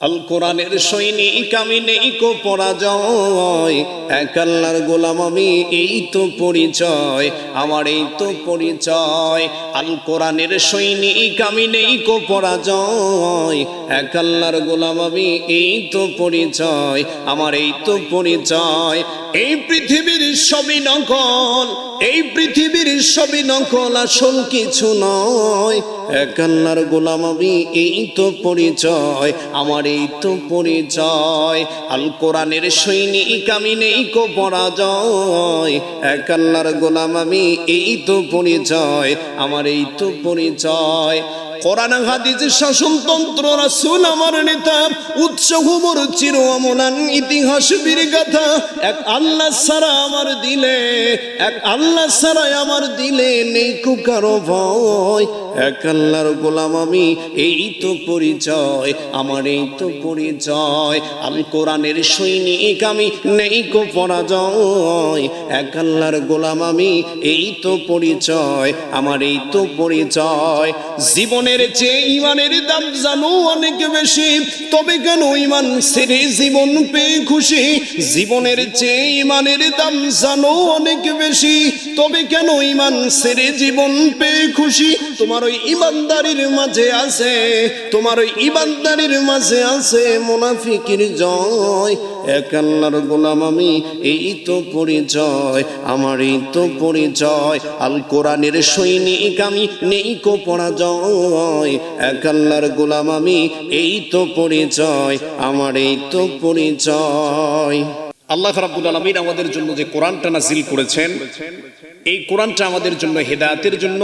আল কোরআনের সৈনিক আমি নেই কো পরাজয়। এক আল্লাহর গোলাম আমি, এই তো পরিচয়, আমার এই তো পরিচয়। আল কোরআনের সৈনিক আমি নেই কো পরাজয়। এক আল্লাহর গোলাম আমি, এই তো পরিচয়, আমার এই তো পরিচয়। এই পৃথিবীর সবই নকল, এই পৃথিবীর সবই নকল, আসল কিছু নয়। এক আল্লাহর গোলাম আমি, এই তো পরিচয়, আমার এই তো পরিচয়। আল কোরআনের সৈনিক আমি নেই কো পরাজয়। এক আল্লাহর গোলাম আমি, এই তো পরিচয়, আমার এই তো পরিচয়। কোরআন, হাদিস শাসনতন্ত্র রাসূল, আমার নেতা উৎস খবর চির অমলান ইতিহাস বীর গাথা এক আল্লাহ সারা আমার দিলে, এক আল্লাহ সারা আমার দিলে নেই কারও ভয়। এক আল্লাহর গোলাম আমি, এই তো পরিচয়, আমার এই তো পরিচয়। আমি কোরআনের সৈনিক, আমি নেই কো পরাজয়। এক আল্লাহর গোলাম আমি, এই তো পরিচয়, আমার এই তো পরিচয়। জীবনের চেয়ে ইমানের দাম জানো অনেক বেশি, তবে কেন ইমান সেরে জীবন পেয়ে খুশি? জীবনের চেয়ে ইমানের দাম জানো অনেক বেশি, তবে কেন ইমান সেরে জীবন পেয়ে খুশি? তোমার ওই ইমানদারির মাঝে আছে, তোমার ওই ইমানদারির মাঝে আছে মোনাফিকির জয়। এক আল্লাহর গোলাম আমি, এই তো পরিচয় আমার এই তো পরিচয়। আল কোরআনের সৈনিক আমি, নেই কো পরাজয়। এক আল্লাহর গোলাম আমি, এই তো পরিচয় আমার এই তো পরিচয়। আল্লাহ রাব্বুল আলামিন আমাদের জন্য যে কোরআনটা নাজিল করেছেন, এই কোরআনটা আমাদের জন্য হেদায়েতের জন্য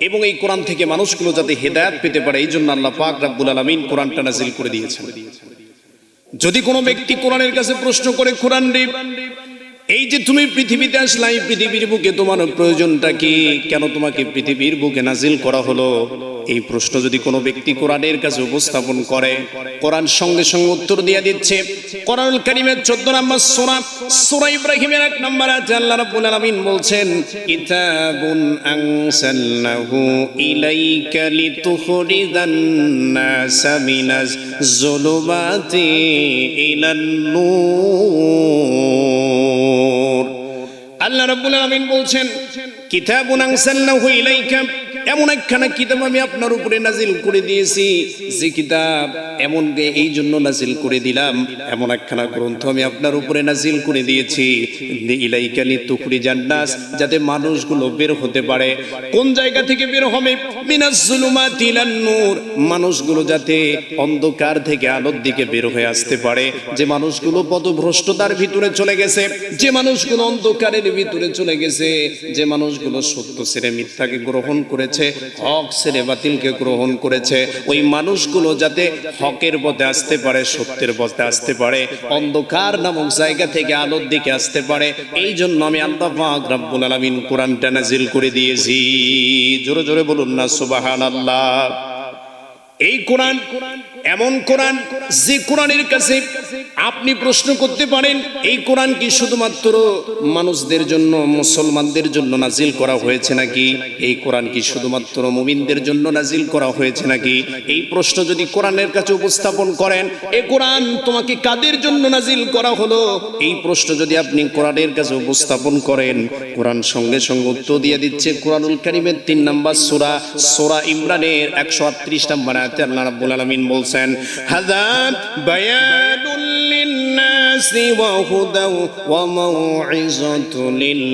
এবং এই কোরআন থেকে মানুষগুলো যাতে হেদায়াত পেতে পারে, এই জন্য আল্লাহ পাক রাব্বুল আলামিন কোরআনটা নাজিল করে দিয়েছেন। যদি কোনো ব্যক্তি কোরআনের কাছে প্রশ্ন করে, কোরআন এই যে তুমি পৃথিবীতে আসলা, এই পৃথিবীর বুকে তোমার প্রয়োজনটা কি? কেন তোমাকে পৃথিবীর বুকে নাজিল করা হলো? এই প্রশ্ন যদি কোনো ব্যক্তি কোরআনের কাছে উপস্থাপন করে, কোরআন সঙ্গে সঙ্গে উত্তর দিয়ে দিচ্ছে। কোরআনুল কারিমের 14 নম্বর সূরা সূরা ইব্রাহিমের এক নম্বর আয়াতে আল্লাহ রাব্বুল আলামিন বলছেন, কিতাবুন আনসালনাহু ইলাইকা লিতুখরিজান নাসা মিনাজ যুলুমাতি ইলান নূর আল্লাহ রাব্বুল আলামিন বলছেন কিতাবুন আনসালনাহু ইলাইকা এমন একখানা কিতাব আমি আপনার উপরে নাজিল করে দিয়েছি। যে কিতাব এমন এই জন্য নাজিল করে দিলাম, এমন একখানা গ্রন্থ আমি আপনার উপরে নাজিল করে দিয়েছি। ইলাইকালি তুকরি জান্নাস যাতে মানুষগুলো বের হতে পারে। কোন জায়গা থেকে বের হবে? নূর। মানুষগুলো যাতে অন্ধকার থেকে আলোর দিকে বের হয়ে আসতে পারে। যে মানুষগুলো পদভ্রষ্টতার ভিতরে চলে গেছে, যে মানুষগুলো অন্ধকারের ভিতরে চলে গেছে, যে মানুষগুলো সত্য ছেড়ে মিথ্যাকে গ্রহণ করেছে হক ছেড়ে বাতিলকে গ্রহণ করেছে। ওই মানুষগুলো যাতে হকের পথে আসতে পারে, সত্যের পথে আসতে পারে, অন্ধকার নামক জায়গা থেকে আলোর দিকে আসতে পারে এই জন্য আমি আল্লাহ আলামিন কোরআনটা নাজিল করে দিয়েছি। জোরে জোরে বলুন না, সুবহানাল্লাহ। এই কোরআন কোরআন এমন কোরআন যে কোরআনের কাছে আপনি প্রশ্ন করতে পারেন, এই কোরআন কি শুধুমাত্র মানুষদের জন্য, মুসলমানদের জন্য নাজিল করা হয়েছে নাকি? এই কোরআন কি শুধুমাত্র মুমিনদের জন্য নাজিল করা হয়েছে নাকি? এই প্রশ্ন যদি কোরআনের কাছে উপস্থাপন করেন, এ কোরআন তোমাকে কাদের জন্য নাজিল করা হলো? এই প্রশ্ন যদি আপনি কোরআনের কাছে উপস্থাপন করেন, কোরআন সঙ্গে সঙ্গে উত্তর দিয়ে দিচ্ছে কোরআনুল কারিমের তিন নাম্বার সূরা সূরা ইমরানের একশো আটত্রিশ নম্বর আয়াতে আল্লাহ রাব্বুল আলামিন বলছেন হাযা বায়ানুল লিন্নাসি ওয়া হুদা ওয়া মাউইযাতু লিল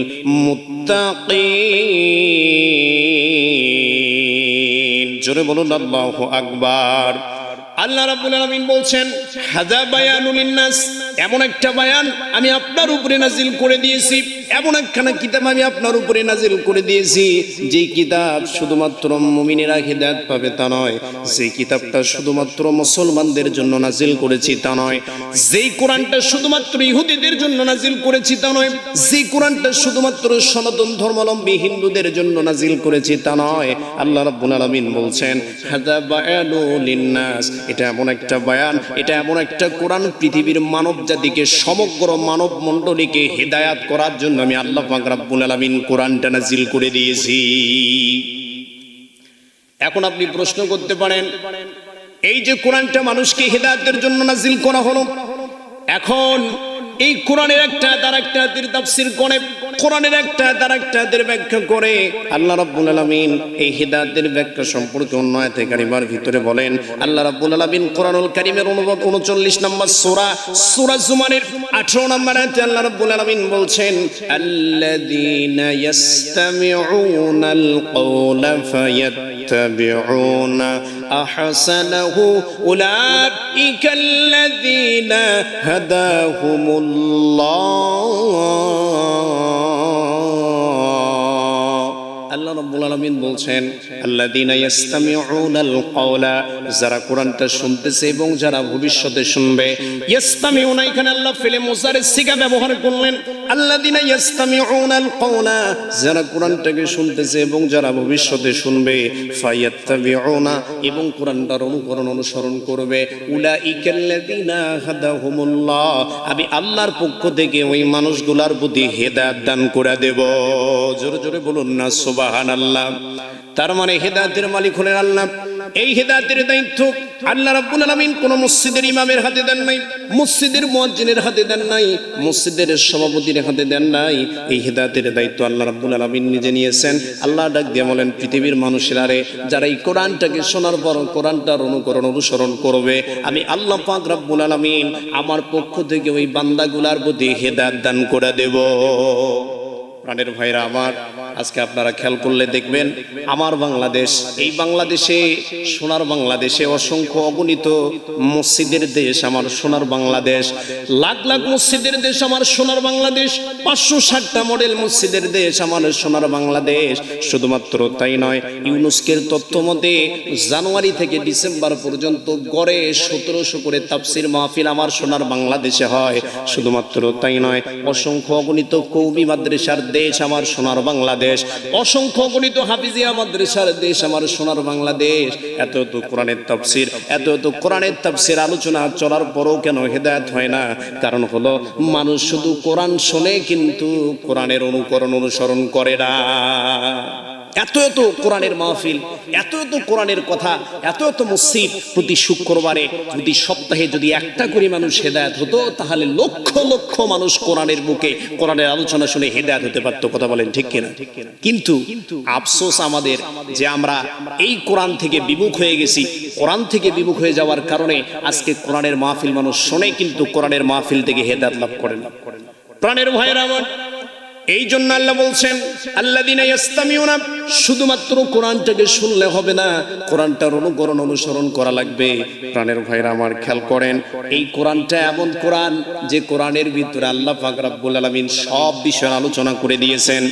মুত্তাকিন জোরে বলুন, আল্লাহু আকবার। আল্লাহ রাব্বুল আলামিন বলছেন হাজা বায়ানুল লিন্নাস এমন একটা বায়ান আমি আপনার উপরে নাজিল করে দিয়েছি। এমন একখানা কিতাব আমি আপনার উপরে নাজিল করে দিয়েছি। যে কিতাব শুধুমাত্র মুমিনেরা হেদায়েত পাবে তা নয় যে কিতাবটা শুধুমাত্র মুসলমানদের জন্য নাজিল করেছি তা নয়, যেই কোরআনটা শুধুমাত্র ইহুদিদের জন্য নাজিল করেছি তা নয় যে কোরআনটা শুধুমাত্র সনাতন ধর্মাবলম্বী হিন্দুদের জন্য নাজিল করেছি তা নয়, আল্লাহ রাব্বুল আলামিন বলছেন, হাদা বায়ানু লিন্নাস। এটা এমন একটা বায়ান, এটা এমন একটা কোরআন পৃথিবীর মানব জাতিকে সমগ্র মানব মণ্ডলীকে হেদায়াত করার জন্য আমি আল্লাহ আলমিন আলামিন কোরআনটা নাজিল করে দিয়েছি। এখন আপনি প্রশ্ন করতে পারেন, এই যে কোরআনটা মানুষকে হেদায়তের জন্য নাজিল করা হলো, এখন এই কোরআনের একটা, তার একটা হাতের তাফসির করে, কোরআনের একটা, তার একটা হাতের ব্যাখ্যা করে। আল্লাহ রাব্বুল আলামিন এই হিদায়াতের ব্যাখ্যা সম্পর্কে অন্য আয়াতে কারিমার ভিতরে বলেন, আল্লাহ রাব্বুল আলামিন কোরআনুল কারীমের অনুবাদ 39 নম্বর সূরা সূরা জুমারের 18 নম্বর আয়াতে আল্লাহ রাব্বুল আলামিন বলছেন, আল্লাযীনা ইয়াসতামিউনাল কওলা ফায়াত্তাবিউনা। أحسنه أولئك الذين هداهم الله আল্লাহ রাব্বুল আলামিন বলছেন আল্লাযীনা ইয়াসতামিউনাল কওলা যারা কোরআনটা শুনতেছে এবং যারা ভবিষ্যতে শুনবে ইয়াসতামিউনা এখানে আল্লাহ ফেলে মুজারের সিগা ব্যবহার করলেন আল্লাযীনা ইয়াসতামিউনাল কওলা যারা কোরআনটাকে শুনতেছে এবং যারা ভবিষ্যতে শুনবে, ফায়াত্তাবিউনা, এবং কোরআনটার অনুকরণ অনুসরণ করবে, উলাইকাল্লাযীনা হাদাহুমুল্লাহ, আমি আল্লাহর পক্ষ থেকে ওই মানুষগুলার প্রতি হেদায়েত দান করে দেব। জোরে জোরে বলুন না, সুবহানাল্লাহ। তার মানে হেদায়েতের মালিক হলেন আল্লাহ। এই হেদায়েতের দায়িত্ব আল্লাহ রাব্বুল আলামিন কোন মসজিদের ইমামের হাতে দেন নাই, মসজিদের মুয়াজ্জিনের হাতে দেন নাই, মসজিদের সভাপতির হাতে দেন নাই। এই হেদায়েতের দায়িত্ব আল্লাহ রাব্বুল আলামিন নিজে নিয়েছেন। আল্লাহ ডাক দিয়ে বলেন, পৃথিবীর মানুষেরা রে যারা এই কোরআনটাকে শোনার পর কোরআনটার অনুকরণ অনুসরণ করবে, আমি আল্লাহ পাক রাব্বুল আলামিন আমার পক্ষ থেকে ওই বান্দাগুলার প্রতি হেদায়েত দান করে দেব। প্রাণের ভাইরা আমার, আজকে আপনারা খেয়াল করলে দেখবেন আমার বাংলাদেশ, এই বাংলাদেশে, সোনার বাংলাদেশে অসংখ্য অগণিত মসজিদের দেশ আমার সোনার বাংলাদেশ, লাখ লাখ মসজিদের দেশ আমার সোনার বাংলাদেশ, পাঁচশো ষাটটা মডেল মসজিদের দেশ আমার সোনার বাংলাদেশ। শুধুমাত্র তাই নয়, ইউনুস্কের তথ্য মতে, জানুয়ারি থেকে ডিসেম্বর পর্যন্ত গড়ে সতেরোশো করে তাপসির মাহফিল আমার সোনার বাংলাদেশে হয়। শুধুমাত্র তাই নয়, অসংখ্য অগণিত কৌমি মাদ্রাসার দেশ আমার সোনার বাংলাদেশ। অসংখ্য গণিত হাফিজিয়া মাদ্রাসার দেশ আমার সোনার বাংলাদেশ। এত এত কোরআনের তাফসির, এত এত কোরআনের তাফসির আলোচনা চলার পরও কেন হেদায়েত হয় না? কারণ হলো, মানুষ শুধু কোরআন শোনে কিন্তু কোরআনের অনুকরণ অনুসরণ করে না। এত এত কোরআনের মাহফিল, এত এত কোরআনের কথা, এত এত মসজিদ প্রতি শুক্রবারে প্রতি সপ্তাহে যদি একটা করে মানুষ হেদায়াত হতো, তাহলে লক্ষ লক্ষ মানুষ কোরআনের বুকে, কোরআনের আলোচনা শুনে হেদায়াত হতে পারতো, কথা বলেন ঠিক কিনা? কিন্তু আফসোস আমাদের যে আমরা এই কোরআন থেকে বিমুখ হয়ে গেছি। কোরআন থেকে বিমুখ হয়ে যাওয়ার কারণে আজকে কোরআনের মাহফিল মানুষ শোনে, কিন্তু কোরআনের মাহফিল থেকে হেদায়ত লাভ করে না। প্রাণের ভাইয়ের আমার এই জন্য আল্লাহ বলছেন আল্লাহ দিনে শুধুমাত্র কোরআনটাকে শুনলে হবে না, কোরআনটার অনুকরণ অনুসরণ করা লাগবে। প্রাণের ভাইরা আমার খেয়াল করেন, এই কোরআনটা এমন কোরআন যে কোরআনের ভিতরে আল্লাহ পাক রাব্বুল আলামিন সব বিষয় আলোচনা করে দিয়েছেন।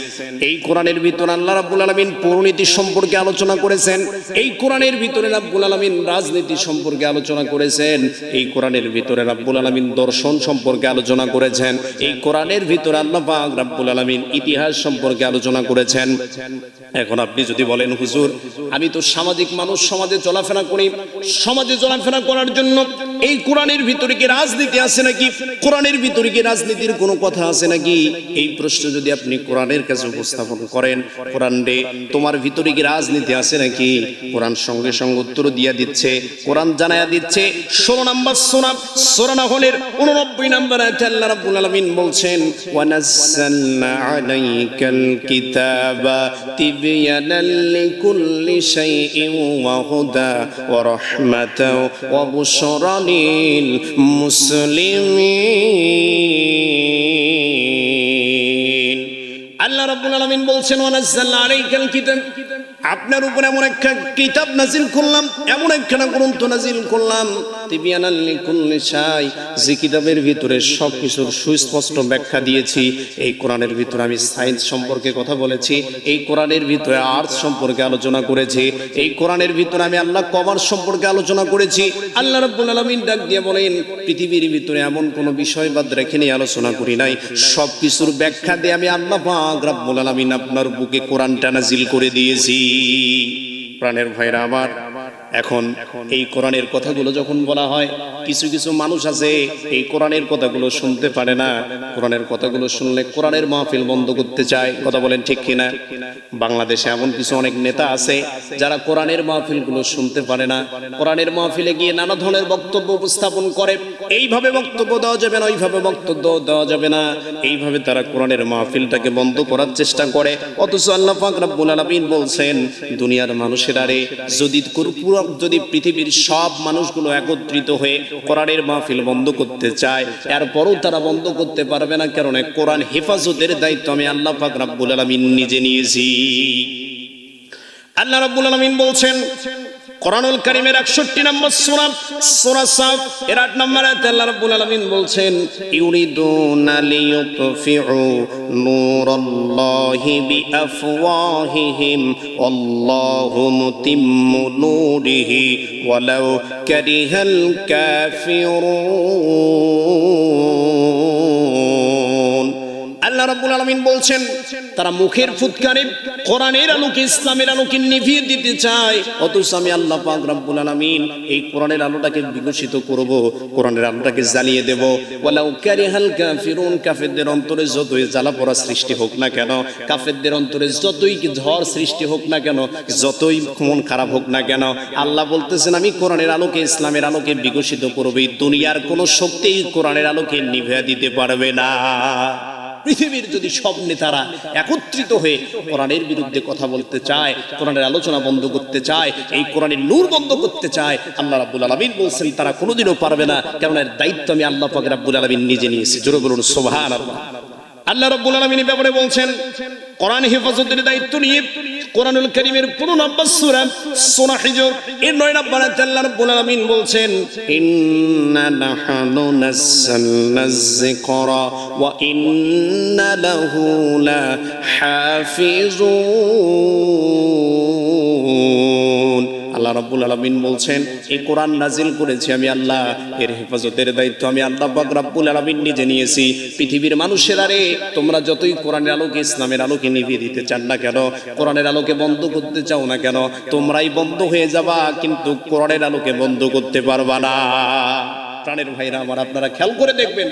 এই কোরআনের ভিতরে আল্লাহ রাব্বুল আলামিন পরিণীতি সম্পর্কে আলোচনা করেছেন, এই কোরআনের ভিতরে রাব্বুল আলামিন রাজনীতি সম্পর্কে আলোচনা করেছেন, এই কোরআনের ভিতরে রাব্বুল আলামিন দর্শন সম্পর্কে আলোচনা করেছেন, এই কোরআনের ভিতরে আল্লাহ পাক রাব্বুল আলামিন ইতিহাস সম্পর্কে আলোচনা করেছেন। এখন আপনি যদি বলেন, হুজুর, আমি তো সামাজিক মানুষ, সমাজে চলাফেরা করি। সমাজে চলাফেরা করার জন্য এই কোরআনের ভিতরে কি রাজনীতি আছে নাকি? কোরআনের ভিতরে কি রাজনীতির কোনো কথা আছে নাকি? এই প্রশ্ন যদি আপনি কোরআনের কাছে উপস্থাপন করেন, কোরআন রে তোমার ভিতরে কি রাজনীতি আছে নাকি? কোরআন সঙ্গে সঙ্গে উত্তর দিয়া দিচ্ছে, কোরআন জানায়া দিচ্ছে। ষোলো নাম্বার সোনা সোরানা হলের উননব্বই নাম্বার আয়াতে আল্লাহ রাব্বুল আলামিন বলছেন, ওয়ানাজ্জালনা আলাইকাল কিতাবা লিকুল্লি শাইইন ওয়া হুদা ওয়া রাহমাতাও ওয়া বুশরা লিল মুসলিমিন বলছেন আপনার উপর এমন একটা কিতাব নাজিল করলাম, এমন একখানা গ্রন্থ নাজিল করলাম। যে কিতাবের ভিতরে সব কিছুর সুস্পষ্ট ব্যাখ্যা দিয়েছি, এই কোরআনের ভিতরে আমি সায়েন্স সম্পর্কে কথা বলেছি, এই কোরআনের ভিতরে সম্পর্কে আলোচনা করেছি, এই কোরআনের ভিতরে আমি আল্লাহ কমার্স সম্পর্কে আলোচনা করেছি। আল্লাহ রাব্বুল আলামিন ডাক দিয়ে বলেন, পৃথিবীর ভিতরে এমন কোনো বিষয় বাদ রেখে নিয়ে আলোচনা করি নাই। সব কিছুর ব্যাখ্যা দিয়ে আমি আল্লাহ রাব্বুল আলামিন আপনার বুকে কোরআনটা নাজিল করে দিয়েছি। প্রাণের ভাইরা আমার এখন এই কোরআনের কথাগুলো যখন বলা হয়, কিছু কিছু মানুষ আছে এই কোরআনের কথাগুলো শুনতে পারে না। কোরআনের কথাগুলো শুনলে কোরআনের মাহফিল বন্ধ করতে চায়। কথা বলেন ঠিক কিনা? বাংলাদেশে এমন কিছু অনেক নেতা আছে যারা কোরআনের মাহফিলগুলো শুনতে পারে না। কোরআনের মাহফিলে গিয়ে নানা ধরনের বক্তব্য উপস্থাপন করে। এইভাবে বক্তব্য দেওয়া যাবে না, ওইভাবে বক্তব্য দেওয়া যাবে না। এইভাবে তারা কোরআনের মাহফিলটাকে বন্ধ করার চেষ্টা করে। অথচ আল্লাহ পাক রব্বুল আলামিন বলছেন, দুনিয়ার মানুষেরা রে যদি পুরো যদি পৃথিবীর সব মানুষগুলো একত্রিত হয়ে কোরআনের মাহফিল বন্ধ করতে চায়, এরপরও তারা বন্ধ করতে পারবে না কারণ কোরআন হেফাজতের দায়িত্ব আমি আল্লাহ পাক রাব্বুল আলামিন নিজে নিয়েছি। আল্লাহ রাব্বুল আলামিন বলছেন কোরআনুল কারীমের 61 নম্বর সূরা সূরা সাফ। এর 8 নম্বর আয়াতে আল্লাহ রাব্বুল আলামিন বলছেন, ইউরিদুনা লিইউতফিউ নূরাল্লাহি বিআফওয়াহিহিম আল্লাহু মুতিম্মু নূরিহি, ওয়ালাউ কারিহাল কাফিরুন। আল্লাহ রাব্বুল আলামিন বলছেন, তারা মুখের ফুৎকারে কোরআনের আলোকে, ইসলামের আলোকে নিভিয়ে দিতে চায়। অথচ আমি আল্লাহ পাক রব্বুল আলামিন এই কোরআনের আলোটাকে বিকশিত করব, কোরআনের আলোটাকে জ্বালিয়ে দেব। ওয়ালাউ কারিহাল কাফিরুন, কাফেরদের অন্তরে যতই জ্বালা পড়া সৃষ্টি হোক না কেন, কাফেরদের অন্তরে যতই ঝড় সৃষ্টি হোক না কেন, যতই মন খারাপ হোক না কেন, আল্লাহ বলতেছেন, আমি কোরআনের আলোকে, ইসলামের আলোকে বিকশিত করব। এই দুনিয়ার কোনো শক্তি কোরআনের আলোকে নিভিয়ে দিতে পারবে না। পৃথিবীর যদি সব নেতারা একত্রিত হয়ে কোরআনের বিরুদ্ধে কথা বলতে চায়, কোরআনের আলোচনা বন্ধ করতে চায়, এই কোরআনের নূর বন্ধ করতে চায়, আল্লাহ রাব্বুল আলামিন বলছেন, তারা কোনোদিনও পারবে না। কেননা এর দায়িত্ব আমি আল্লাহ পাক রাব্বুল আলামিন নিজে নিয়েছি। জোরে বলুন, সুবহানাল্লাহ। আল্লাহ রাব্বুল আলামিন এই ব্যাপারে বলছেন, কোরআন হেফাজতের দায়িত্ব নিয়ে কোরআনুল কারীমের 15 নম্বর সূরা সূরা হিজর, এর 9 নম্বর আল্লাহ রাব্বুল আলামিন বলছেন, ইন্না নাহনু নাযালনা যিকরা ওয়া ইন্না লাহু লা হাফিজুন। আল্লাহ রাব্বুল আলামিন বলছেন এই কোরআন নাজিল করেছি আমি আল্লাহ, এর হেফাজতের দায়িত্ব আমি আল্লাহ পাক রাব্বুল আলামিন নিজে নিয়েছি। পৃথিবীর মানুষেরা রে তোমরা যতই কোরআনের আলোকে, ইসলামের আলোকে নিভিয়ে দিতে চান না কেন, কোরআনের আলোকে বন্ধ করতে চাও না কেন, তোমরাই বন্ধ হয়ে যাবা, কিন্তু কোরআনের আলোকে বন্ধ করতে পারবা না। প্রাণের ভাইরা আমার, আপনারা খেয়াল করে দেখবেন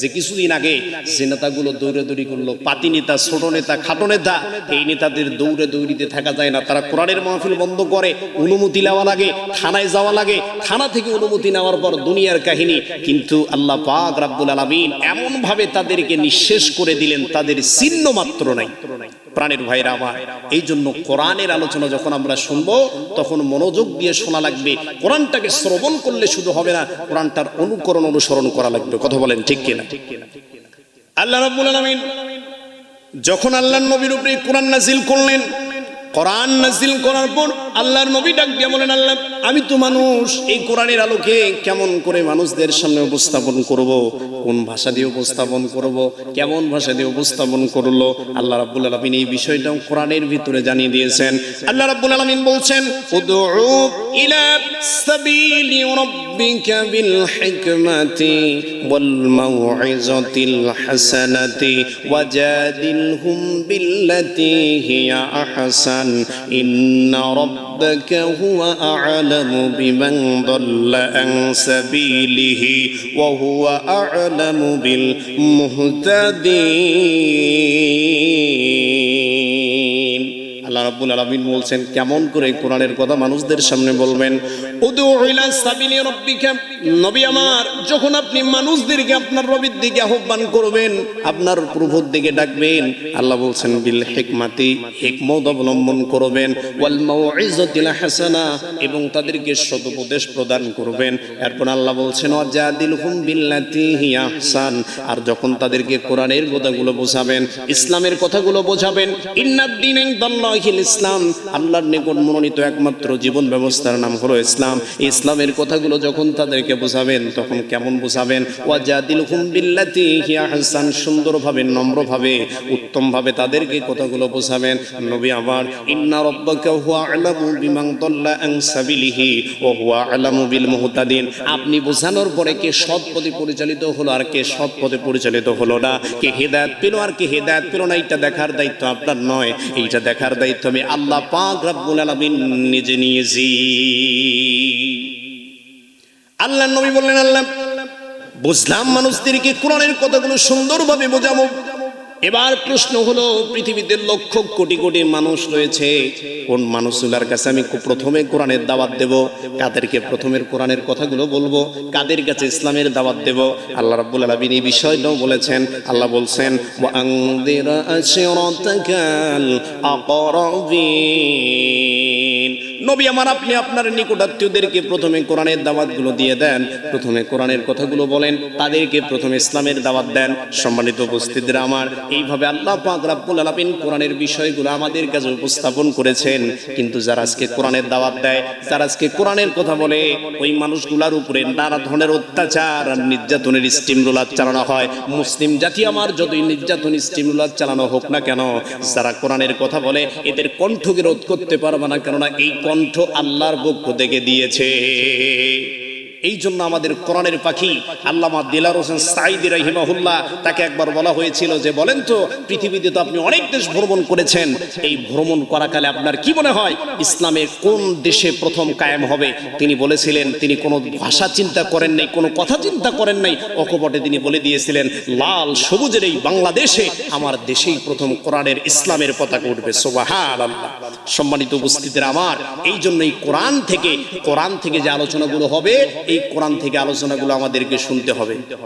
যে কিছুদিন আগে যে নেতাগুলো দৌড়ে দৌড়ি করল, পাতি নেতা, ছোট নেতা, খাটো নেতা, এই নেতাদের দৌড়ে দৌড়িতে থাকা যায় না। তারা কোরআনের মাহফিল বন্ধ করে, অনুমতি নেওয়া লাগে, থানায় যাওয়া লাগে, থানা থেকে অনুমতি নেওয়ার পর দুনিয়ার কাহিনী। কিন্তু আল্লাহ পাক রাব্বুল আলামিন এমন ভাবে তাদেরকে নিঃশেষ করে দিলেন, তাদের চিহ্ন মাত্র নাই। প্রাণের ভাইরা আমার এই জন্য কোরআনের আলোচনা যখন আমরা শুনব, তখন মনোযোগ দিয়ে শোনা লাগবে। কোরআনটাকে শ্রবণ করলে শুধু হবে না, কোরআনটার অনুকরণ অনুসরণ করা লাগবে। কথা বলেন ঠিক কিনা? আল্লাহ রাব্বুল আলামিন যখন আল্লাহর নবীর উপরে কোরআন নাজিল করলেন, কোরআন নাজিল করার পর আল্লাহর নবী ডাক দিয়ে বলেন, আল্লাহ, আমি তো মানুষ, এই কোরআনের আলোকে কেমন করে মানুষদের সামনে উপস্থাপন করব, কোন ভাষা দিয়ে উপস্থাপন করব, কেমন ভাষা দিয়ে উপস্থাপন করল, আল্লাহ রাব্বুল আলামিন এই বিষয়টাও কোরআনের ভিতরে জানিয়ে দিয়েছেন। আল্লাহ রাব্বুল আলামিন বলছেন, উদউ ইলা সাবিলি রাব্বিকা বিল হিকমাতি ওয়াল মাউইজাতিল হাসানাতি বিল্লাতি হিয়া আহসান। ইন্না রাব্বাকা আ'লামু বিমান দাল্লা আন সাবিলিহি ওয়া হুয়া আ'লামু বিল মুহতাদিন আল্লাহ রাব্বুল আলামিন বলছেন, কেমন করে কোরআনের কথা মানুষদের সামনে বলবেন? আহ্বান করবেন, আপনার আল্লাহ বলছেন এবং তাদেরকে সদুপদেশ প্রদান করবেন। এরপর আল্লাহ বলছেন বিল্লাতি আহসান, আর যখন তাদেরকে কোরআনের কথাগুলো বোঝাবেন, ইসলামের কথাগুলো বোঝাবেন ইসলাম, আল্লাহর নিকট মনোনীত একমাত্র জীবন ব্যবস্থার নাম হলো ইসলাম। ইসলাম, ইসলামের কথাগুলো যখন তাদেরকে বোঝাবেন, তখন কেমন বোঝাবেন? ওয়াজাদিল হুম বিল্লাতি হিয়া হাসান, সুন্দরভাবে, নম্রভাবে, উত্তমভাবে তাদেরকে কথাগুলো বোঝাবেন। নবী আমার ইন্না রব্বাকা হুয়া আলামু বিমান সাবিলিহি ওয়া হুয়া আলামু বিল মুহতাদিন। আপনি বোঝানোর পরে কে সৎ পথে পরিচালিত হলো আর কে সৎ পথে পরিচালিত হলো না। কে হেদায়েত পেল আর কে হেদায়ত পেল না এটা দেখার দায়িত্ব আপনার নয়। এইটা দেখার দায়িত্ব আমি আল্লাহ পাক রাব্বুল আলামিন নিজে নিয়েছি। আল্লাহ নবী বললেন, আল্লাহ, বুঝলাম মানুষদেরকে কোরআনের কথাগুলো সুন্দরভাবে বোঝাবো। এবার প্রশ্ন হলো, পৃথিবীতে লক্ষ কোটি কোটি মানুষ রয়েছে। কোন মানুষগুলার কাছে আমি প্রথমে কোরআনের দাওয়াত দেব? কাদেরকে প্রথমের কোরআনের কথাগুলো বলব? কাদের কাছে ইসলামের দাওয়াত দেব? আল্লাহ রাব্বুল আলামিন এই বিষয়টাও বলেছেন। আল্লাহ বলছেন আশিরাতাকাল আকরাবিন নবী আমার, আপনি আপনার নিকটাত্মীয়দেরকে প্রথমে কোরআনের দাওয়াতগুলো দিয়ে দেন, প্রথমে কোরআনের কথাগুলো বলেন, তাদেরকে প্রথমে ইসলামের দাওয়াত দেন। সম্মানিত উপস্থিতিরা আমার, এইভাবে আল্লাহ পাক রাব্বুল আলামিন কোরআনের বিষয়গুলো আমাদের কাছে উপস্থাপন করেছেন। কিন্তু যারা আজকে কোরআনের দাওয়াত দেয়, যারা আজকে কোরআনের কথা বলে, ওই মানুষগুলোর উপরে নানা ধরনের অত্যাচার আর নির্যাতনের স্টিম রোলার চালানো হয়। মুসলিম জাতি আমার, যতই নির্যাতন স্টিম রোলার চালানো হোক না কেন, যারা কোরআনের কথা বলে, এদের কণ্ঠকে রোধ করতে পারবে না। কেননা এই কণ্ঠ আল্লাহর পক্ষ থেকে দিয়েছে। এই জন্য আমাদের কোরআনের পাখি আল্লামা দিলার হোসেন সাইদি রহিমাহুল্লাহ তাকে একবার বলা হয়েছিল যে, বলেন তো, পৃথিবীতে তো আপনি অনেক দেশ ভ্রমণ করেছেন। এই ভ্রমণ করাকালে আপনার কি মনে হয়? ইসলামের কোন দেশে প্রথম কায়েম হবে? তিনি বলেছিলেন, তিনি কোনো ভাষা চিন্তা করেন নাই, কোনো কথা চিন্তা করেন নাই। অকপটে তিনি বলে দিয়েছিলেন, লাল সবুজের এই বাংলাদেশে আমার দেশেই প্রথম কোরআনের ইসলামের পতাকা উঠবে। আল্লাহ সম্মানিত উপস্থিতিরা আমার, এই জন্য এই কোরআন থেকে কোরআন থেকে যে আলোচনাগুলো হবে এই কোরআন থেকে আলোচনাগুলো আমাদেরকে শুনতে হবে।